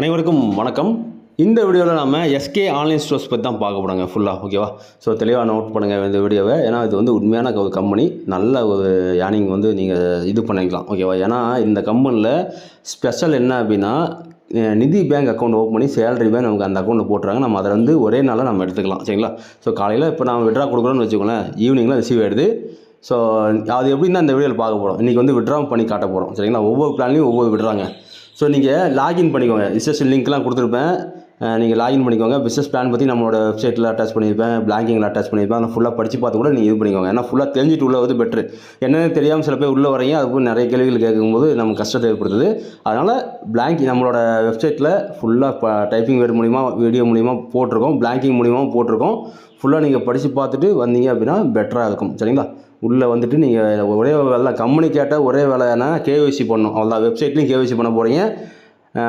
அனைவருக்கும் வணக்கம். இந்த வீடியோவில் நம்ம எஸ்கே ஆன்லைன் ஸ்டோர்ஸ் பற்றி தான் பார்க்க போகிறாங்க ஃபுல்லாக ஓகேவா ஸோ தெளிவாக நோட் பண்ணுங்கள் இந்த வீடியோவை. ஏன்னா இது வந்து உண்மையான ஒரு கம்பெனி நல்ல ஒரு ஏர்னிங் வந்து நீங்கள் இது பண்ணிக்கலாம் ஓகேவா ஏன்னா இந்த கம்பெனியில் ஸ்பெஷல் என்ன அப்படின்னா நிதி பேங்க் அக்கௌண்ட் ஓப்பன் பண்ணி சேலரி பேங்க் நமக்கு அந்த அக்கௌண்ட்டில் போட்டுறாங்க. நம்ம அதை வந்து ஒரே நாளில் நம்ம எடுத்துக்கலாம் சரிங்களா? ஸோ காலையில் இப்போ நம்ம விட்ரா கொடுக்குறோன்னு வச்சுக்கோங்களேன் ஈவினிங்கில் ரிசீவ் ஆகிடுது ஸோ அது எப்படின்னா இந்த வீடியோவில் பார்க்க போகிறோம் இன்றைக்கி வந்து விட்ரா பண்ணி காட்ட போகிறோம் சரிங்களா? ஒவ்வொரு பிளான்லேயும் ஒவ்வொரு விடுறாங்க ஸோ நீங்கள் லாகின் பண்ணிக்கோங்க. ரிசர்ச் லிங்க்லாம் கொடுத்துருப்பேன். நீங்கள் லாகின் பண்ணிக்கோங்க. பிஸ்னஸ் பிளான் பற்றி நம்மளோட வெப்சைட்டில் அட்டாச் பண்ணியிருப்பேன். பிளாங்கிங்கில் அட்டாச் பண்ணியிருப்பேன். ஆனால் ஃபுல்லாக படித்து பார்த்து கூட நீங்கள் இது பண்ணிக்கோங்க. ஏன்னா ஃபுல்லாக தெரிஞ்சுட்டு உள்ள வந்து பெட்ரு என்னன்னு தெரியாமல் சில பேர் உள்ளே வரையும் அதுக்கு நிறைய கேள்விகள் கேட்கும்போது நமக்கு கஷ்டத்தை ஏற்படுத்துது அதனால் பிளாங்கிங் நம்மளோட வெப்சைட்டில் ஃபுல்லாக இப்போ டைப்பிங் வேர்டு மூலிமா வீடியோ மூலிமா போட்டிருக்கோம். பிளாங்கிங் மூலியமாக போட்டிருக்கோம். ஃபுல்லாக நீங்கள் படித்து பார்த்துட்டு வந்தீங்க அப்படின்னா பெட்டராக இருக்கும். சரிங்களா? உள்ளே வந்துட்டு நீங்கள் ஒரே வேலை கம்பெனி கேட்டால் ஒரே வேலைனா கேஒய்சி பண்ணணும் அவ்வளோதான் வெப்சைட்லையும் கேஒய்சி பண்ண போகிறீங்க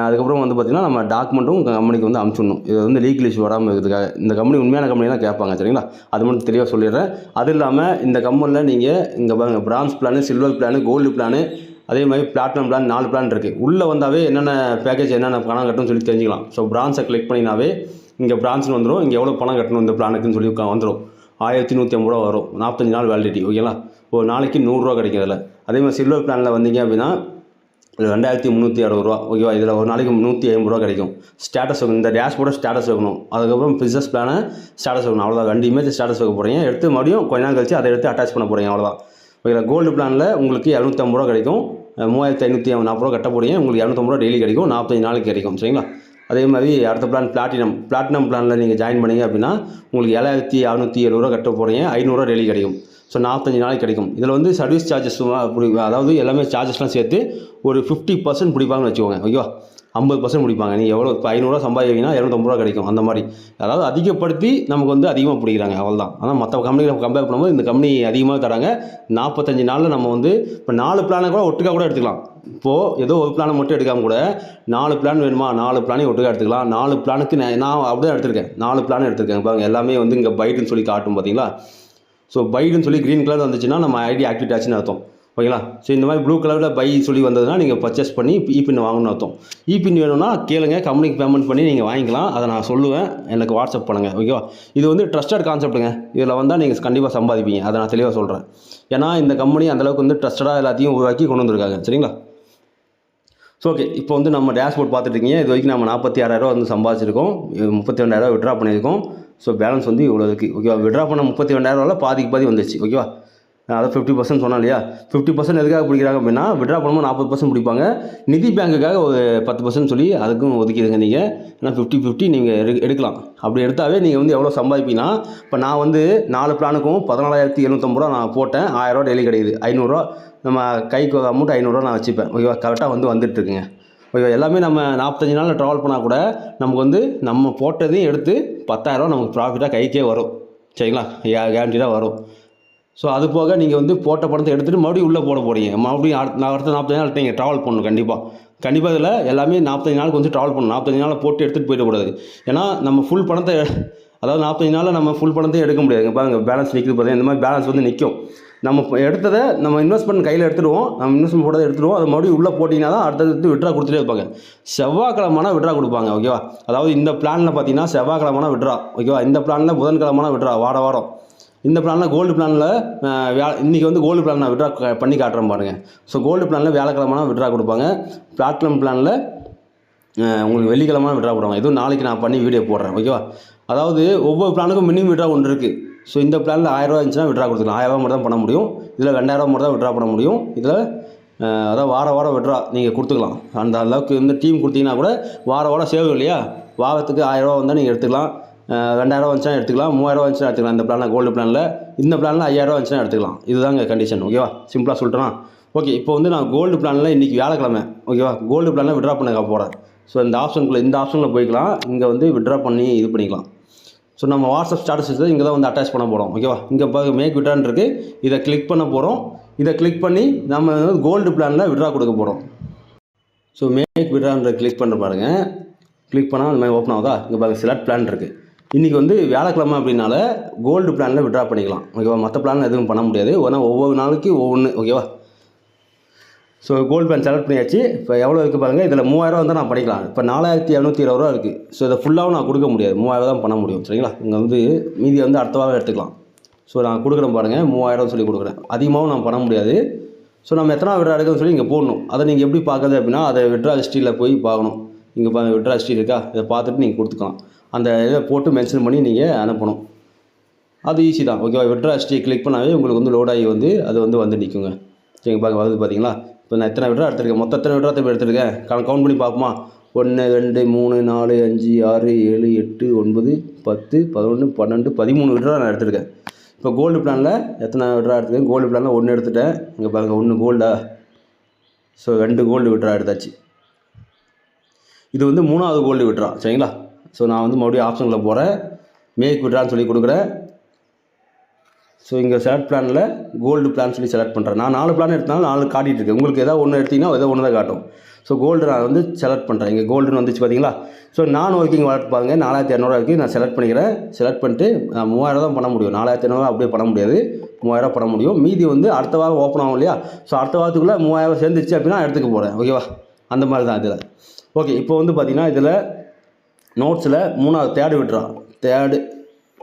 அதுக்கப்புறம் வந்து பார்த்திங்கன்னா நம்ம டாக்குமெண்ட்டும் கம்பெனிக்கு வந்து அமுச்சிடணும். இது வந்து லீகல் இஷ்யூ வராமல் இருக்கிறதுக்காக. இந்த கம்பெனி உண்மையான கம்பெனிலாம் கேட்பாங்க சரிங்களா? அது மட்டும் தெளிவாக சொல்லிடுறேன். அது இல்லாமல் இந்த கம்பெனியில் நீங்கள் இங்கே பாருங்க bronze plan silver plan gold plan அதே மாதிரி பிளாட்டினம் பிளான் நாலு பிளான் இருக்குது உள்ளே வந்தாவே என்னென்ன பேக்கேஜ் என்னென்ன பணம் கட்டணும்னு சொல்லி தெரிஞ்சுக்கலாம். ஸோ பிரான்ஸை கிளிக் பண்ணினாவே இங்கே பிரான்ஸ்னு வந்துடும் இங்கே எவ்வளோ பணம் கட்டணும் இந்த பிளானுக்குன்னு சொல்லி வந்துடும் ஆயிரத்தி நூற்றி ஐம்பது ரூபா வரும். நாற்பத்தஞ்சு நாள் வேலிடிட்டி ஓகேங்களா ஒரு நாளைக்கு நூறுரூவா கிடைக்கும் அதில் அதே மாதிரி சில்வர் பிளானில் வந்தீங்க அப்படின்னா ரெண்டாயிரத்தி முந்நூற்றி அறுபது ரூபா ஓகேவா இதில் ஒரு நாளைக்கு நூற்றி ஐம்பது ரூபா கிடைக்கும். ஸ்டேட்டஸ் வைக்கணும். இந்த டேஷ்போர்டை ஸ்டேட்டஸ் வைக்கணும். அதுக்கப்புறம் பிஸ்னஸ் பிளானை ஸ்டேட்டஸ் வைக்கணும். அவ்வளோதான் ரெண்டு இமேஜ் ஸ்டேட்டஸ் வைக்க போகிறீங்க எடுத்து மறுபடியும் கொஞ்ச நாள் கழிச்சு அதை எடுத்து அட்டாச் பண்ண போகிறீங்க அவ்வளோதான் ஓகேங்களா கோல்டு பிளானில் உங்களுக்கு இரநூத்தம்பது ரூபா கிடைக்கும். மூவாயிரத்தி ஐநூற்றி நாற்பது ரூபா கட்ட போகிறீங்க உங்களுக்கு இரநூத்தம்பது ரூபா டெய்லி கிடைக்கும். நாற்பத்தஞ்சு நாளைக்கு கிடைக்கும். சரிங்களா? அதே மாதிரி அடுத்த பிளான் பிளாட்டினம் பிளாட்டினம் பிளானில் நீங்கள் ஜாயின் பண்ணீங்க அப்படின்னா உங்களுக்கு ஏழாயிரத்தி அறநூற்றி எழுபது ரூபா கட்ட போகிறீங்க ஐநூறுரூவா டெய்லி கிடைக்கும். ஸோ நாற்பத்தஞ்சு நாளைக்கு கிடைக்கும். இதில் வந்து சர்வீஸ் சார்ஜஸ் அதாவது எல்லாமே சார்ஜஸ்லாம் சேர்த்து ஒரு ஃபிஃப்டி பர்சன்ட் பிடிப்பாங்கன்னு வச்சுக்கோங்க. ஓகேவா ஐம்பது பர்சன்ட் பிடிப்பாங்க நீங்கள் எவ்வளோ இப்போ ஐநூறுரூவா சம்பாதிக்கிறீங்கன்னா இரநூத்தம்பது ரூபா கிடைக்கும். அந்த மாதிரி. அதாவது அதிகப்படுத்தி நமக்கு வந்து அதிகமாக பிடிக்கிறாங்க. அவ்வளோதான் ஆனால் மற்ற கம்பெனிகளை கம்பேர் பண்ணும்போது இந்த கம்பெனி அதிகமாக தராங்க. நாற்பத்தஞ்சு நாளில் நம்ம வந்து இப்போ நாலு பிளானை கூட ஒட்டுக்கா கூட எடுத்துக்கலாம். இப்போது ஏதோ ஒரு பிளானை மட்டும் எடுக்காமல் கூட நாலு பிளான் வேணுமா? நாலு பிளானையும் ஒட்டுக்கா எடுத்துக்கலாம். நாலு பிளானுக்கு நான் நான் அப்படி எடுத்துருக்கேன். எடுத்திருக்கேன் நாலு பிளான் எடுத்திருக்கேன். பாருங்க எல்லாமே வந்து இங்கே பைட்டுன்னு சொல்லி காட்டும் பார்த்தீங்களா ஸோ பைடுன்னு சொல்லி க்ரீன் கலர் வந்துச்சுன்னா நம்ம ஐடி ஆக்டிவேட் ஆச்சுன்னு அர்த்தம். ஓகேங்களா? ஸோ இந்த மாதிரி ப்ளூ கலரில் பை சொல்லி வந்ததுன்னா நீங்கள் பர்ச்சேஸ் பண்ணி இபின் வாங்கணும்னு அர்த்தம். இபின் வேணும்னா கேளுங்க. கம்பெனிக்கு பேமெண்ட் பண்ணி நீங்கள் வாங்கிக்கலாம். அதை நான் சொல்லுவேன். எனக்கு வாட்ஸ்அப் பண்ணுங்கள் ஓகேவா? இது வந்து ட்ரஸ்டட் கான்செப்ட்டுங்க இதில் வந்தால் நீங்கள் கண்டிப்பாக சம்பாதிப்பீங்க. அதை நான் தெளிவாக சொல்கிறேன் ஏன்னா இந்த கம்பெனி அந்தளவுக்கு வந்து ட்ரஸ்டடாக எல்லாத்தையும் உருவாக்கி கொண்டு வந்திருக்காங்க. சரிங்களா? ஸோ ஓகே இப்போ வந்து நம்ம டேஷ்போர்ட் பார்த்துட்டு இருக்கீங்க. இது வரைக்கும் நம்ம நாற்பத்தி ஆறாயிரரூவா வந்து சம்பாதிச்சிருக்கோம். முப்பத்தி ரெண்டாயிரரூவா விட்ரா பண்ணியிருக்கோம். ஸோ பேலன்ஸ் வந்து இவ்வளோ இருக்குது ஓகேவா? விட்ரா பண்ண முப்பத்தி ரெண்டாயிரரூவாவில் பாதிக்கு பாதி வந்துச்சு ஓகேவா? அதான் ஃபிஃப்டி பர்சன்ட் சொன்னேன் இல்லையா ஃபிஃப்டி பர்சன்ட் எதுக்காக பிடிக்கிறாங்க அப்படின்னா விட்ரா பண்ணும்போது நாற்பது பர்சன்ட் பிடிப்பாங்க. நிதி பேங்குக்காக ஒரு பத்து பர்சன்ட் சொல்லி அதுக்கும் ஒதுக்கிடுங்க நீங்கள் ஏன்னா ஃபிஃப்டி ஃபிஃப்டி நீங்கள் எடு எடுக்கலாம். அப்படி எடுத்தாவே நீங்கள் வந்து எவ்வளோ சம்பாதிப்பீங்கன்னா இப்போ நான் வந்து நாலு பிளானுக்கும் பதினாலாயிரத்தி எழுநூத்தம்பது ரூபா நான் போட்டேன். ஆயிரரூவா டெய்லி கிடைக்குது. ஐநூறுரூவா நம்ம கைக்கு அமௌண்ட் ஐநூறுரூவா நான் வச்சுப்பேன். ஓகேவா? கரெக்டாக வந்து வந்துட்டுருக்குங்க. ஓகேவா? எல்லாமே நம்ம நாற்பத்தஞ்சு நாளில் ட்ராவல் பண்ணால் கூட நமக்கு வந்து நம்ம போட்டதையும் எடுத்து பத்தாயிரரூவா நமக்கு ப்ராஃபிட்டாக கைக்கே வரும். சரிங்களா? கேரண்டிடாக வரும். ஸோ அது போக நீங்கள் வந்து போட்ட பணத்தை எடுத்துகிட்டு மறுபடியும் உள்ளே போட போகிறீங்க மறுபடியும் அடுத்த நான் அடுத்த நாற்பத்தஞ்சு நாள் நீங்கள் ட்ராவல் பண்ணணும் கண்டிப்பாக கண்டிப்பாக இதில் எல்லாமே நாற்பத்தஞ்சு நாளுக்கு வந்து ட்ராவல் பண்ணணும். நாற்பத்தஞ்சு நாளில் போட்டு எடுத்துகிட்டு போயிடக்கூடாது ஏன்னா நம்ம ஃபுல் பணத்தை அதாவது நாற்பத்தஞ்சு நாளில் நம்ம ஃபுல் பணத்தையும் எடுக்க முடியாது. பாருங்க பேலன்ஸ் நிற்குது பார்த்தீங்க இந்த மாதிரி பேலன்ஸ் வந்து நிற்கும் நம்ம எடுத்ததை நம்ம இன்வெஸ்ட்மெண்ட் கையில் எடுத்துடுவோம். நம்ம இன்வெஸ்ட்மெண்ட் போட்டதை எடுத்துடுவோம். அது மறுபடியும் உள்ளே போட்டிங்கன்னா தான் அடுத்தது விட்ரா கொடுத்துட்டே இருப்பாங்க. செவ்வாய்க்கிழமைனா விட்ரா கொடுப்பாங்க ஓகேவா அதாவது இந்த பிளானில் பார்த்தீங்கன்னா செவ்வாய்க்கிழமைனா விட்ரா ஓகேவா இந்த பிளானில் புதன்கிழமைனா விட்ரா வார வாரம். இந்த பிளானில் கோல்டு பிளானில் வே இன்றைக்கி வந்து கோல்டு பிளான் நான் விட்ரா பண்ணி காட்டுறேன் பாருங்கள் ஸோ கோல்டு பிளானில் வியாழக்கிழமைனா விட்ரா கொடுப்பாங்க. பிளாட்டினம் பிளானில் உங்களுக்கு வெள்ளிக்கிழமை விட்ரா போடுவாங்க இதுவும் நாளைக்கு நான் பண்ணி வீடியோ போடுறேன் ஓகேவா அதாவது ஒவ்வொரு பிளானுக்கும் மினிமம் விட்ரா ஒன்று இருக்குது ஸோ இந்த பிளானில் ஆயிரரூவா இருந்துச்சுன்னா விட்ரா கொடுத்துக்கலாம். ஆயிரரூவா மட்டும் தான் பண்ண முடியும். இதில் ரெண்டாயிரரூவா மட்டும் தான் விட்ரா பண்ண முடியும். இதில் அதாவது வார வாரம் விட்ரா நீங்கள் கொடுத்துக்கலாம். அந்த அளவுக்கு வந்து டீம் கொடுத்தீங்கன்னா கூட வார வாரம் சேவ் இல்லையா? வாரத்துக்கு ஆயிரரூவா வந்தால் நீங்கள் எடுத்துக்கலாம். ரெண்டாயிரம் ரெண்டாயிரரூவா வந்துச்சுன்னா எடுத்துக்கலாம் மூவாயிரம் வந்துச்சுன்னா எடுத்துக்கலாம். இந்த பிளானில் கோல்டு பிளானில் இந்த பிளானில் ஐயாயிரம் வந்துச்சுன்னா எடுத்துக்கலாம். இதுதாங்க கண்டிஷன் ஓகேவா சிம்பிளாக சொல்லிட்டேனா? ஓகே இப்போ வந்து நான் கோல்டு பிளானில் இன்றைக்கி வியாழக்கிழமை ஓகேவா கோல்டு பிளானில் விட்ரா பண்ண போகிறேன் ஸோ இந்த ஆப்ஷனுக்குள்ளே இந்த ஆப்ஷனில் போய்க்கலாம். இங்கே வந்து விட்ரா பண்ணி இது பண்ணிக்கலாம். ஸோ நம்ம வாட்ஸ்அப் ஸ்டாட்டஸ் இங்கே தான் வந்து அட்டாச் பண்ண போகிறோம் ஓகேவா இங்கே இப்போ மேக் விட்ரான் இருக்குது இதை கிளிக் பண்ண போகிறோம் இதை கிளிக் பண்ணி நம்ம வந்து கோல்டு பிளானில் விட்ரா கொடுக்க போகிறோம் ஸோ மேக் விட்ரான்ற கிளிக் பண்ணுற பாருங்கள் கிளிக் பண்ணால் அந்த மாதிரி ஓப்பன் ஆகுதா? இங்கே பாருங்கள் செலக்ட் பிளான் இருக்குது இன்றைக்கி வந்து வியாழக்கிழமை அப்படின்னால கோல்டு பிளானில் விட்ரா பண்ணிக்கலாம். ஓகேவா மற்ற பிளான் எதுவும் பண்ண முடியாது. ஏன்னா ஒவ்வொரு நாளைக்கு ஒவ்வொன்று ஓகேவா ஸோ கோல்டு பிளான் செலக்ட் பண்ணியாச்சு. இப்போ எவ்வளோ இருக்குது பாருங்கள் இதில் மூவாயிரம் வந்து நான் பண்ணிக்கலாம். இப்போ நாலாயிரத்தி இரநூத்தி இருபது ரூபா இருக்குது ஸோ இதை ஃபுல்லாகவும் நான் கொடுக்க முடியாது. மூவாயிரம் தான் பண்ண முடியும். சரிங்களா? இங்கே வந்து மீதியை வந்து அடுத்த வாரம் எடுத்துக்கலாம். ஸோ நான் கொடுக்குறேன் பாருங்கள் மூவாயிரம் சொல்லி கொடுக்குறேன். அதிகமாகவும் நான் பண்ண முடியாது. ஸோ நம்ம எத்தனை விட்ரா எடுக்கணும்னு சொல்லி இங்கே போடணும். அதை நீங்கள் எப்படி பார்க்குறது அப்படின்னா அதை விட்ரா ஹிஸ்ட்ரியில் போய் பார்க்கணும். இங்கே பாருங்க விட்ரா ஹிஸ்ட்ரி இருக்கா? இதை பார்த்துட்டு நீங்கள் கொடுத்துக்கலாம். அந்த இதை போட்டு மென்ஷன் பண்ணி நீங்கள் அனுப்பணும். அது ஈஸி தான். ஓகேவா விட்ரா ஹிஸ்ட்ரி கிளிக் பண்ணாவே உங்களுக்கு வந்து லோட் ஆகி வந்து அது வந்து வந்து நிற்குங்க சரிங்க பார்க்க வருது பார்த்தீங்களா இப்போ நான் எத்தனை விட்ரா எடுத்திருக்கேன் மொத்தம் எத்தனை விட்ரா திருப்பி எடுத்திருக்கேன்? கவுண்ட் பண்ணி பார்ப்போமா? ஒன்று ரெண்டு மூணு நாலு அஞ்சு ஆறு ஏழு எட்டு ஒன்பது பத்து பதினொன்று பன்னெண்டு பதிமூணு விட்ரா நான் எடுத்திருக்கேன். இப்போ கோல்டு பிளானில் எத்தனை விட்ரா எடுத்துருக்கேன் கோல்டு பிளானில் ஒன்று எடுத்துட்டேன். இங்கே பாருங்கள் ஒன்று கோல்டா ஸோ ரெண்டு கோல்டு விட்ரா எடுத்தாச்சு. இது வந்து மூணாவது கோல்டு விட்ரா சரிங்களா? ஸோ நான் வந்து மறுபடியும் ஆப்ஷனில் போகிறேன் மேக் விட்ரான்னு சொல்லி கொடுக்குறேன். ஸோ இங்கே செலக்ட் பிளானில் கோல்டு பிளான் சொல்லி செலக்ட் பண்ணுறேன் நான் நாலு பிளான் எடுத்தாலும் நாலு காட்டிகிட்டு இருக்கேன். உங்களுக்கு ஏதாவது ஒன்று எடுத்தீங்கன்னா ஏதோ ஒன்று தான் காட்டும். ஸோ கோல்டு நான் வந்து செலக்ட் பண்ணுறேன் இங்கே கோல்டுன்னு வந்துச்சு பார்த்தீங்களா ஸோ நான் ஒர்க்கிங் வளர்த்து பாருங்க. நாலாயிரத்தி இரநூறுவா இருக்குது நான் செலக்ட் பண்ணிக்கிறேன். செலக்ட் பண்ணிட்டு நான் மூவாயிரம் தான் பண்ண முடியும். நாலாயிரத்தி இரநூறுவா அப்படியே பண்ண முடியாது. மூவாயிரம் பண்ண முடியும். மீதி வந்து அடுத்த வாரம் ஓப்பன் ஆகும் இல்லையா? ஸோ அடுத்த வாரத்துக்குள்ளே மூவாயிரம் சேர்ந்துச்சு அப்படின்னா எடுத்துக்க போகிறேன் ஓகேவா அந்த மாதிரி தான் இதில். ஓகே இப்போ வந்து பார்த்திங்கன்னா இதில் நோட்ஸில் மூணாவது தேர்டு விட்ரா தேர்டு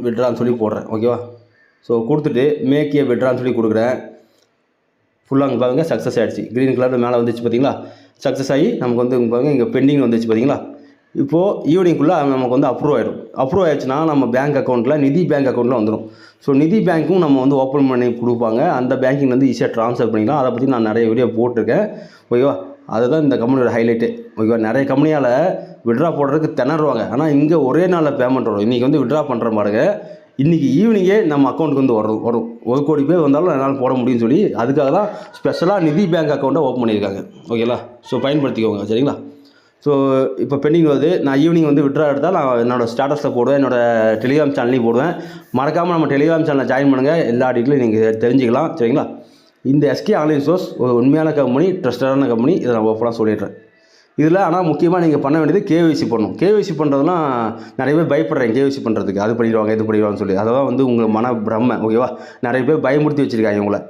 விட்றான்னு சொல்லி போடுறேன் ஓகேவா ஸோ கொடுத்துட்டு மேக்கிய விட்றான்னு சொல்லி கொடுக்குறேன். ஃபுல்லாக அங்கே பாருங்க சக்ஸஸ் ஆகிடுச்சு க்ரீன் கலரில் மேலே வந்துச்சு பார்த்தீங்களா சக்ஸஸ் ஆகி நமக்கு வந்து இங்கே பாருங்கள் இங்கே பெண்டிங் வந்துச்சு பார்த்தீங்களா இப்போது ஈவினிங்குள்ளே நமக்கு வந்து அப்ரூவ் ஆகிடும் அப்ரூவ் ஆயிடுச்சுன்னா நம்ம பேங்க் அக்கௌண்ட்டில் நிதி பேங்க் அக்கௌண்ட்டில் வந்துடும் ஸோ நிதி பேங்க்கும் நம்ம வந்து ஓப்பன் பண்ணி கொடுப்பாங்க. அந்த பேங்கிங் வந்து ஈஸியாக ட்ரான்ஸ்ஃபர் பண்ணிக்கலாம். அதை பற்றி நான் நிறைய வீடியோ போட்டிருக்கேன். ஓகேவா அதுதான் இந்த கம்பெனியோட ஹைலைட்டு ஓகேவா நிறைய கம்பெனியால் விட்ரா போடுறதுக்கு திணறுவாங்க. ஆனால் இங்கே ஒரே நாளில் பேமெண்ட் வரும். இன்றைக்கி வந்து விட்ரா பண்ணுற பாருங்க. இன்றைக்கி ஈவினிங்கே நம்ம அக்கௌண்ட்டுக்கு வந்து வரும் வரும் ஒரு கோடி பேர் வந்தாலும் என்னால் போட முடியும்னு சொல்லி அதுக்காக தான் ஸ்பெஷலாக நிதி பேங்க் அக்கௌண்ட்டை ஓப்பன் பண்ணியிருக்காங்க. ஓகேங்களா ஸோ பயன்படுத்திக்கோங்க. சரிங்களா? ஸோ இப்போ பெண்டிங் வருது. நான் ஈவினிங் வந்து விட்ரா எடுத்தால் நான் என்னோடய ஸ்டேட்டஸில் போடுவேன். என்னோடய டெலிகிராம் சேனல்லையும் போடுவேன். மறக்காமல் நம்ம டெலிகிராம் சேனலில் ஜாயின் பண்ணுங்கள் எல்லா டீட்டெயிலும் நீங்கள் தெரிஞ்சுக்கலாம். சரிங்களா? இந்த எஸ்கே ஆன்லைன் சோர்ஸ் ஒரு உண்மையான கம்பெனி ட்ரஸ்டடான கம்பெனி இதை நான் ஓப்பனாக சொல்லிடுறேன். இதில் ஆனால் முக்கியமாக நீங்கள் பண்ண வேண்டியது கேவிசி பண்ணணும். கேவிசி பண்ணுறதுலாம் நிறைய பேர் பயப்படுறேன் கேவிசி பண்ணுறதுக்கு அது பண்ணிடுவாங்க இது பண்ணிடுவாங்கன்னு சொல்லி. அதெல்லாம் வந்து உங்கள் மன பிரம்ம ஓகேவா நிறைய பேர் பயமுறுத்தி வச்சுருக்காங்க உங்களை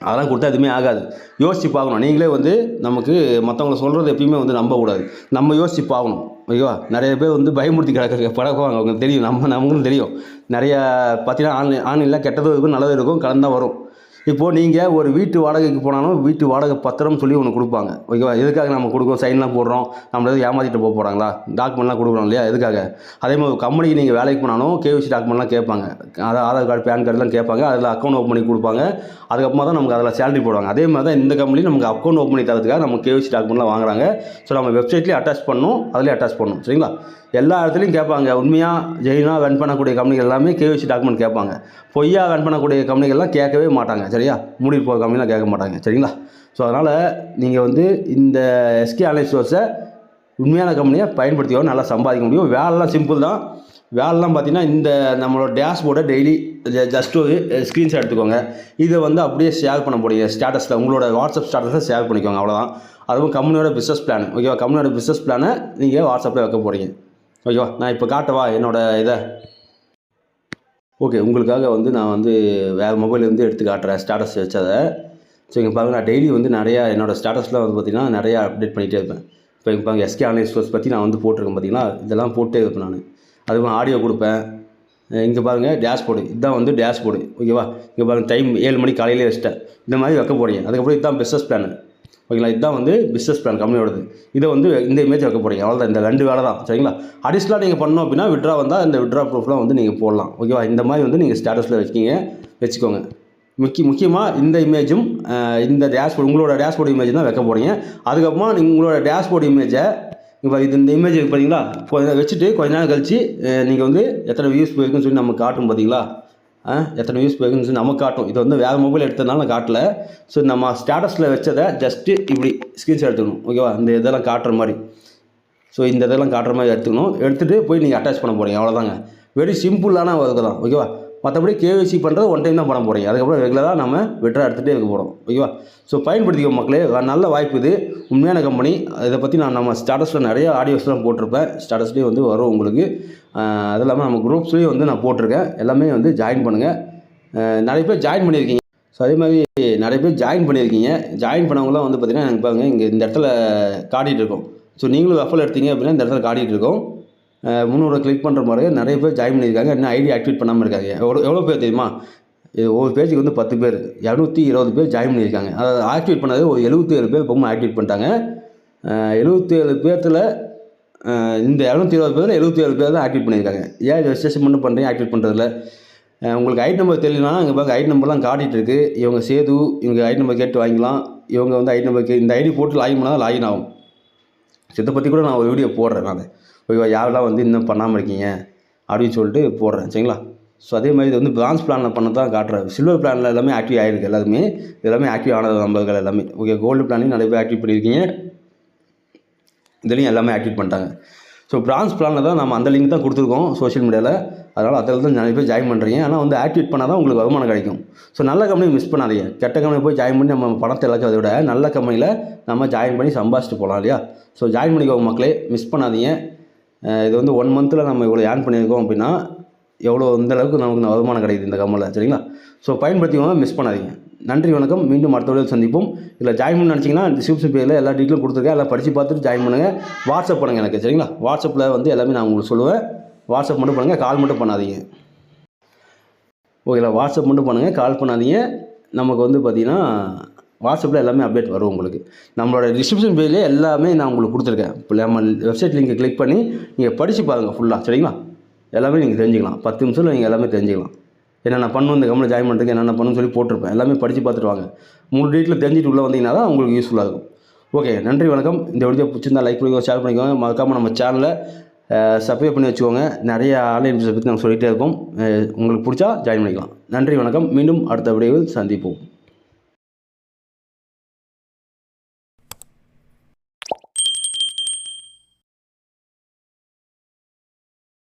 அதெல்லாம் கொடுத்தா எதுவுமே ஆகாது. யோசித்து பார்க்கணும். நீங்களே வந்து நமக்கு மற்றவங்கள சொல்கிறது எப்பயுமே வந்து நம்பக்கூடாது. நம்ம யோசித்து பார்க்கணும். ஓகேவா நிறைய பேர் வந்து பயமுறுத்தி கிடக்க பழகுவாங்க. அவங்க தெரியும். நம்ம நமக்கும் தெரியும். நிறையா பார்த்தீங்கன்னா ஆன்லைன் ஆன்லைனில் கெட்டதும் இருக்கும் நல்லதும் இருக்கும். கலந்தான் வரும். இப்போது நீங்கள் ஒரு வீட்டு வாடகைக்கு போனாலும் வீட்டு வாடகை பத்திரம் சொல்லி ஒன்று கொடுப்பாங்க. ஓகேவா? எதுக்காக நம்ம கொடுக்குறோம்? சைன்லாம் போடுறோம். நம்ம ஏமாற்றிட்டு போக போகிறாங்களா டாக்குமெண்ட்லாம் கொடுக்குறோம் இல்லையா? எதுக்காக? அதே மாதிரி ஒரு கம்பெனிக்கு நீங்கள் வேலைக்கு போனாலும் கேவிசி டாக்குமெண்ட்லாம் கேட்பாங்க. அதாவது ஆதார் கார்டு பேன் கார்டுலாம் கேட்பாங்க. அதில் அக்கௌண்ட் ஓப்பன் பண்ணி கொடுப்பாங்க. அதுக்கப்புறமா தான் நமக்கு அதில் சேலரி போடுவாங்க. அதே மாதிரி தான் இந்த கம்பெனி நமக்கு அக்கௌண்ட் ஓப்பன் பண்ணி தரதுக்காக நம்ம கேவிசி டாக்குமெண்ட்லாம் வாங்குறாங்க. ஸோ நம்ம வெப்சைட்லேயே அட்டாச் பண்ணணும். அதிலே அட்டாச் பண்ணணும். சரிங்களா? எல்லா இடத்துலையும் கேட்பாங்க. உண்மையாக ஜெயினாக ரன் பண்ணக்கூடிய கம்பெனிகள் எல்லாமே கேவிசி டாக்குமெண்ட் கேட்பாங்க. பொய்யா ரன் பண்ணக்கூடிய கம்பெனிகள்லாம் கேட்கவே மாட்டாங்க. சரியா? மூடிட்டு போக கம்பெனிலாம் கேட்க மாட்டாங்க. சரிங்களா? ஸோ அதனால் நீங்கள் வந்து இந்த எஸ்கே ஆன்லைன் ஸ்டோர்ஸை உண்மையான கம்பெனியை பயன்படுத்திக்கோ நல்லா சம்பாதிக்க முடியும். வேலைலாம் சிம்பிள் தான். வேலைலாம் பார்த்தீங்கன்னா இந்த நம்மளோட டேஷ்போர்டை டெய்லி ஜஸ்ட் ஒரு ஸ்க்ரீன்ஷாட் எடுத்துக்கோங்க. இதை வந்து அப்படியே ஷேர் பண்ண முடியும் ஸ்டேட்டஸில் உங்களோட வாட்ஸ்அப் ஸ்டேட்டஸை ஷேர் பண்ணிக்கோங்க. அவ்வளோதான் அதுவும் கம்பெனியோட பிஸ்னஸ் பிளான் ஓகேவா கம்பெனியோட பிஸ்னஸ் பிளானை நீங்கள் வாட்ஸ்அப்பில் வைக்க போகிறீங்க ஓகேவா நான் இப்போ காட்டவா என்னோடய இதை? ஓகே உங்களுக்காக வந்து நான் வந்து வேறு மொபைல்லேருந்து எடுத்து காட்டுறேன் ஸ்டேட்டஸ் வச்சதை. ஸோ இங்கே பாருங்க நான் டெய்லி வந்து நிறையா என்னோடய ஸ்டேட்டஸில் வந்து பார்த்திங்கன்னா நிறையா அப்டேட் பண்ணிகிட்டே இருப்பேன். இப்போ இங்கே பாருங்க எஸ்கே ஆன்லைன் ஸ்டோர்ஸ் பற்றி நான் வந்து போட்டிருக்கேன் பார்த்தீங்கன்னா இதெல்லாம் போட்டே இருப்பேன் நான். அதுக்கு ஆடியோ கொடுப்பேன். இங்கே பாருங்கள் டேஷ்போர்டு இதுதான் வந்து டேஷ்போர்டு ஓகேவா இங்கே பாருங்கள் டைம் ஏழு மணி காலையிலே வச்சிட்டேன். இந்த மாதிரி வைக்க போகிறீங்க அதுக்கப்புறம் இதுதான் பிஸ்னஸ் பிளான் ஓகேங்களா? இதுதான் வந்து பிஸ்னஸ் பிளான் கம்பெனியோடது. இதை வந்து இந்த இமேஜ் வைக்க போகிறீங்க அவ்வளோதான் இந்த ரெண்டு வேலை தான். சரிங்களா? அடிஷ்னலாக நீங்கள் பண்ணோம் அப்படின்னா விட்ரா வந்தால் இந்த விட்ரா ப்ரூஃப்லாம் வந்து நீங்கள் போடலாம். ஓகேவா? இந்த மாதிரி வந்து நீங்கள் ஸ்டேட்டஸில் வச்சுக்கிங்க. வச்சுக்கோங்க. முக்கிய முக்கியமாக இந்த இமேஜும் இந்த டேஷ்போர்டு உங்களோட டேஷ்போர்டு இமேஜ் தான் வைக்க போகிறீங்க அதுக்கப்புறமா நீங்கள் உங்களோட டேஷ்போர்டு இமேஜை இப்போ இது இந்த இமேஜ் பார்த்தீங்களா கொஞ்ச நேரம் வச்சுட்டு கொஞ்ச நேரம் கழிச்சு நீங்கள் வந்து எத்தனை வியூஸ் போயிருக்குன்னு சொல்லி நம்ம காட்டும் பார்த்தீங்களா எத்தனை வியூஸ் போயிருக்குன்னு நமக்கு காட்டும். இது வந்து வேறு மொபைல் எடுத்ததுனால காட்டல. ஸோ நம்ம ஸ்டேட்டஸில் வச்சதை ஜஸ்ட்டு இப்படி ஸ்க்ரீன்ஷாட் எடுத்துக்கணும். ஓகேவா இந்த இதெல்லாம் காட்டுற மாதிரி. ஸோ இந்த இதெல்லாம் காட்டுற மாதிரி எடுத்துக்கணும். எடுத்துகிட்டு போய் நீங்கள் அட்டாச் பண்ண போகிறீங்க அவ்வளோதாங்க வெரி சிம்பிளான ஒர்க்கு தான். ஓகேவா மற்றபடி கேவிசி பண்ணுறது ஒன் டைம் தான் பண்ண போகிறீங்க அதுக்கப்புறம் ரெகுலராக நம்ம விட்ரா எடுத்துகிட்டே இருக்க போகிறோம் ஓகேவா ஸோ பயன்படுத்திக்கோ மக்களே நல்ல வாய்ப்பு இது. உண்மையான கம்பெனி இதை பற்றி நான் நம்ம ஸ்டாட்டஸில் நிறைய ஆடியோஸ்லாம் போட்டிருப்பேன். ஸ்டாட்டஸ்லேயே வந்து வரும் உங்களுக்கு. அது இல்லாமல் நம்ம குரூப்ஸ்லேயும் வந்து நான் போட்டிருக்கேன். எல்லாமே வந்து ஜாயின் பண்ணுங்கள் நிறைய பேர் ஜாயின் பண்ணியிருக்கீங்க. ஸோ அதே மாதிரி நிறைய பேர் ஜாயின் பண்ணியிருக்கீங்க. ஜாயின் பண்ணவங்களாம் வந்து பார்த்தீங்கன்னா எனக்கு பாருங்கள் இங்கே இந்த இடத்துல காட்டிகிட்டு இருக்கோம். ஸோ நீங்களும் வெஃபல் எடுத்தீங்க அப்படின்னா இந்த இடத்துல காட்டிகிட்டு இருக்கோம். முந்நூறு கிளிக் பண்ணுற மாதிரி நிறைய பேர் ஜாயின் பண்ணியிருக்காங்க. இன்னும் ஐடி ஆக்டிவேட் பண்ணாமல் இருக்காங்க எவ்வளோ எவ்வளோ பேர் தெரியுமா? இது ஒவ்வொரு பேஜுக்கு வந்து பத்து பேர் இரநூத்தி இருபது பேர் ஜாயின் பண்ணியிருக்காங்க. அதாவது ஆக்டிவேட் பண்ணது ஒரு எழுபத்தி ஏழு பேர் பொம்மை ஆக்டிவேட் பண்ணிட்டாங்க. எழுபத்தி ஏழு பேர்த்தில் இந்த இரநூத்தி இருபது பேரில் எழுபத்தி ஏழு பேர் தான் ஆக்டிவேட் பண்ணியிருக்காங்க. ஏன் ரெஜிஸ்ட்ரேஷன் மட்டும் பண்ணுறீங்க ஆக்டிவேட் பண்ணுறதில்ல உங்களுக்கு ஐடி நம்பர் தெரியலனா இங்கே பார்க்க ஐடி நம்பர்லாம் காட்டிகிட்டு இருக்குது இவங்க சேது இவங்க ஐடி நம்பர் கேட்டு வாங்கிக்கலாம். இவங்க வந்து ஐடி நம்பர் கே இந்த ஐடி போட்டு லாகின் பண்ணால் லாகின் ஆகும். இதை பற்றி கூட நான் ஒரு வீடியோ போடுறேன் நான். ஓகேவா? யாரெல்லாம் வந்து இன்னும் பண்ணாமல் இருக்கீங்க அப்படின்னு சொல்லிட்டு போடுறேன் சரிங்களா? ஸோ அதே மாதிரி இது வந்து பிரான்ஸ் பிளானில் பண்ண தான் காட்டுறேன் சில்வர் பிளானில் எல்லாமே ஆக்டிவ் ஆகிருக்கு எல்லாருமே. எல்லாமே ஆக்டிவ் ஆனது நம்பர்கள் எல்லாமே. ஓகே கோல்டு பிளான்லையும் நிறைய பேர் ஆக்டிவ் பண்ணியிருக்கீங்க. இதுலேயும் எல்லாமே ஆக்டிவ் பண்ணிட்டாங்க. ஸோ பிரான்ஸ் பிளானில் தான் நம்ம அந்த லிங்க் தான் கொடுத்துருக்கோம் சோஷியல் மீடியாவில் அதனால் அதில் தான் நிறைய பேர் ஜாயின் பண்ணுறீங்க ஆனால் வந்து ஆக்டிவேட் பண்ணால் தான் உங்களுக்கு வருமானம் கிடைக்கும். ஸோ நல்ல கம்பெனி மிஸ் பண்ணாதீங்க. கெட்ட கம்பெனி போய் ஜாயின் பண்ணி நம்ம பணத்தை இழக்கிறத விட நல்ல கம்பெனியில் நம்ம ஜாயின் பண்ணி சம்பாதிச்சிட்டு போகலாம் இல்லையா? ஸோ ஜாயின் பண்ணிக்கோங்க மக்களே. மிஸ் பண்ணாதீங்க. இது வந்து ஒன் மந்தில் நம்ம இவ்வளோ ஏர்ன் பண்ணியிருக்கோம் அப்படின்னா எவ்வளோ இந்த அளவுக்கு நமக்கு இந்த வருமானம் கிடைக்குது இந்த கம்பெனியில் சரிங்களா? ஸோ பயன்படுத்திக்கோங்க மிஸ் பண்ணாதீங்க. நன்றி வணக்கம். மீண்டும் அடுத்த வீடியோவில் சந்திப்போம். இதில் ஜாயின் பண்ண நினச்சிங்கன்னா டிஸ்கிரிப்ஷன் பேரில் எல்லா டீட்டெயிலும் கொடுத்துருக்கேன். எல்லாம் படித்து பார்த்துட்டு ஜாயின் பண்ணுங்கள் வாட்ஸ்அப் பண்ணுங்கள் எனக்கு சரிங்களா? வாட்ஸ்அப்பில் வந்து எல்லாமே நான் உங்களுக்கு சொல்லுவேன். வாட்ஸ்அப் மட்டும் பண்ணுங்கள் கால் மட்டும் பண்ணாதீங்க. ஓகேங்களா வாட்ஸ்அப் மட்டும் பண்ணுங்கள் கால் பண்ணாதீங்க. நமக்கு வந்து பார்த்திங்கன்னா வாட்ஸ்அப்பில் எல்லாமே அப்டேட் வரும் உங்களுக்கு. நம்மளோட டிஸ்கிரிப்ஷன் பேஜ்லேயே எல்லாமே நான் உங்களுக்கு கொடுத்துருக்கேன். இப்போ நம்ம வெப்சைட் லிங்கை கிளிக் பண்ணி நீங்கள் படித்து பாருங்கள் ஃபுல்லாக சரிங்களா? எல்லாமே நீங்கள் தெரிஞ்சுக்கலாம். பத்து நிமிஷத்தில் நீங்கள் எல்லாமே தெரிஞ்சுக்கலாம். என்னென்ன பண்ணும் இந்த கம்பெனியில் ஜாயின் பண்ணுறதுக்கு என்னென்ன பண்ணணும்னு சொல்லி போட்டிருப்பேன். எல்லாமே படித்து பார்த்துட்டு வாங்க. மூணு டீட்டில் தெரிஞ்சுட்டு உள்ளே வந்தீங்கன்னா தான் உங்களுக்கு யூஸ்ஃபுல்லாக இருக்கும். ஓகே நன்றி வணக்கம். இந்த வீடியோ பிடிச்சிருந்தா லைக் பண்ணிக்கோங்க ஷேர் பண்ணிக்கோங்க. மறக்காமல் நம்ம சேனலை சப்ஸ்கிரைப் பண்ணி வச்சுக்கோங்க. நிறைய ஆன்லைன் பிஸ்னஸ் பற்றி நம்ம சொல்லிகிட்டே இருக்கோம். உங்களுக்கு பிடிச்சா ஜாயின் பண்ணிக்கலாம். நன்றி வணக்கம். மீண்டும் அடுத்த வீடியோவில் சந்திப்போம்.